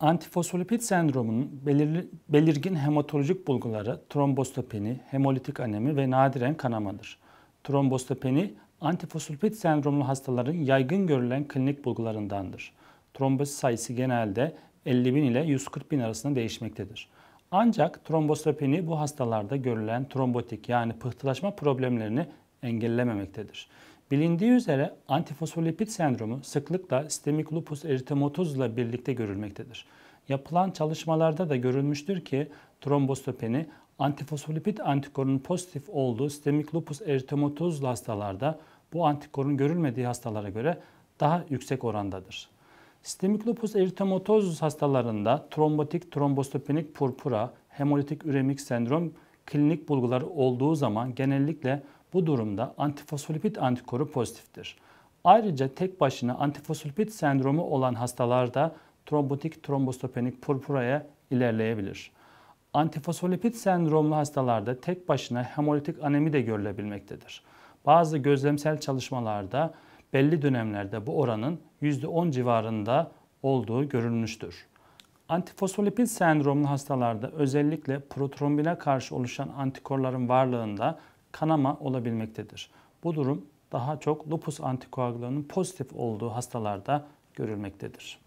Antifosfolipid sendromunun belirgin hematolojik bulguları trombostopeni, hemolitik anemi ve nadiren kanamadır. Trombostopeni, antifosfolipid sendromlu hastaların yaygın görülen klinik bulgularındandır. Trombosit sayısı genelde 50 bin ile 140 bin arasında değişmektedir. Ancak trombostopeni bu hastalarda görülen trombotik yani pıhtılaşma problemlerini engellememektedir. Bilindiği üzere antifosfolipid sendromu sıklıkla sistemik lupus eritematoz birlikte görülmektedir. Yapılan çalışmalarda da görülmüştür ki trombostopeni antifosfolipid antikorunun pozitif olduğu sistemik lupus eritematoz hastalarda bu antikorun görülmediği hastalara göre daha yüksek orandadır. Sistemik lupus eritematoz hastalarında trombotik trombostopenik purpura, hemolitik üremik sendrom klinik bulguları olduğu zaman genellikle bu durumda antifosfolipid antikoru pozitiftir. Ayrıca tek başına antifosfolipid sendromu olan hastalarda trombotik trombostopenik purpuraya ilerleyebilir. Antifosfolipid sendromlu hastalarda tek başına hemolitik anemi de görülebilmektedir. Bazı gözlemsel çalışmalarda belli dönemlerde bu oranın %10 civarında olduğu görülmüştür. Antifosfolipid sendromlu hastalarda özellikle protrombine karşı oluşan antikorların varlığında kanama olabilmektedir. Bu durum daha çok lupus antikoagülanının pozitif olduğu hastalarda görülmektedir.